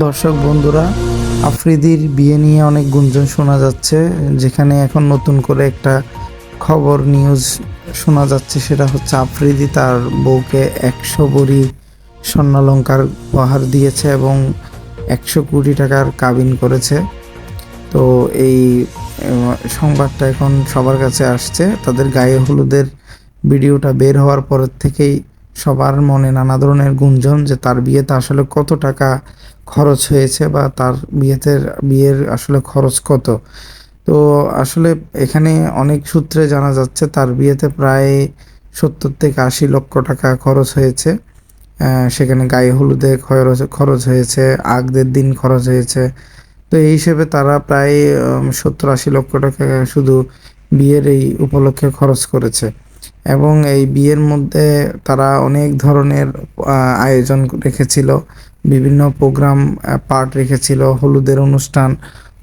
দর্শক বন্ধুরা, আফ্রিদির বিয়ে নিয়ে অনেক গুঞ্জন শোনা যাচ্ছে, যেখানে এখন নতুন করে একটা খবর নিউজ শোনা যাচ্ছে, সেটা হচ্ছে আফ্রিদি তার বউকে একশো বড়ি স্বর্ণালঙ্কার উপহার দিয়েছে এবং একশো কোটি টাকার কাবিন করেছে। তো এই সংবাদটা এখন সবার কাছে আসছে। তাদের গায়ে হলুদের ভিডিওটা বের হওয়ার পরের থেকেই সবার মনে নানা ধরনের গুঞ্জন যে তার বিয়েতে আসলে কত টাকা খরচ হয়েছে বা তার বিয়েতে, বিয়ের আসলে খরচ কত। তো আসলে এখানে অনেক সূত্রে জানা যাচ্ছে তার বিয়েতে প্রায় সত্তর থেকে আশি লক্ষ টাকা খরচ হয়েছে। সেখানে গায়ে হলুদে খরচ খরচ হয়েছে, আগদের দিন খরচ হয়েছে। তো এই হিসেবে তারা প্রায় সত্তর আশি লক্ষ টাকা শুধু বিয়ের এই উপলক্ষে খরচ করেছে। এবং এই বিয়ের মধ্যে তারা অনেক ধরনের আয়োজন রেখেছিল। বিভিন্ন প্রোগ্রাম পার্ট রেখেছিল। হলুদের অনুষ্ঠান,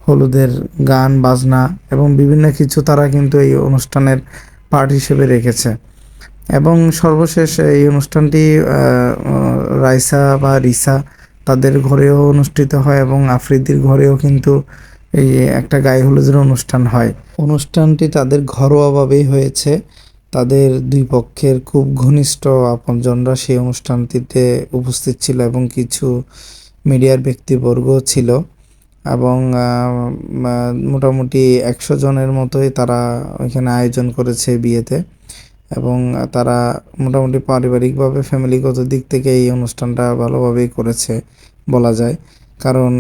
হলুদের গান, বাজনা এবং বিভিন্ন কিছু তারা কিন্তু এই অনুষ্ঠানের পার্ট হিসেবে রেখেছে। এবং সর্বশেষ এই অনুষ্ঠানটি রাইসা বা রিসা তাদের ঘরেও অনুষ্ঠিত হয় এবং আফ্রিদির ঘরেও কিন্তু এই একটা গায়ে হলুদের অনুষ্ঠান হয়। অনুষ্ঠানটি তাদের ঘরোয়াভাবেই হয়েছে। তাদের দুই পক্ষের খুব ঘনিষ্ঠ আপনজনরা সেই অনুষ্ঠানটিতে উপস্থিত ছিল এবং কিছু মিডিয়ার ব্যক্তিবর্গ ছিল এবং মোটামুটি একশো জনের মতোই তারা ওইখানে আয়োজন করেছে বিয়েতে এবং তারা মোটামুটি পারিবারিকভাবে ফ্যামিলিগত দিক থেকে এই অনুষ্ঠানটা ভালোভাবেই করেছে বলা যায়। কারণ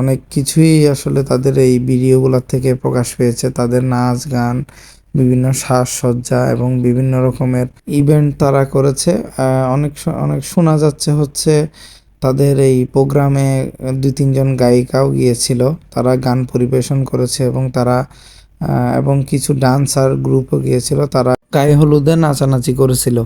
অনেক কিছুই আসলে তাদের এই ভিডিওগুলোর থেকে প্রকাশ পেয়েছে। তাদের নাচ, গান বিভিন্ন সাজসজ্জা এবং বিভিন্ন রকমের ইভেন্ট তারা করেছে। অনেক অনেক শোনা যাচ্ছে হচ্ছে তাদের এই প্রোগ্রামে দুই তিনজন গায়িকাও গিয়েছিল। তারা গান পরিবেশন করেছে এবং তারা এবং কিছু ডান্সার গ্রুপও গিয়েছিল। তারা গায়ে হলুদে নাচানাচি করেছিল।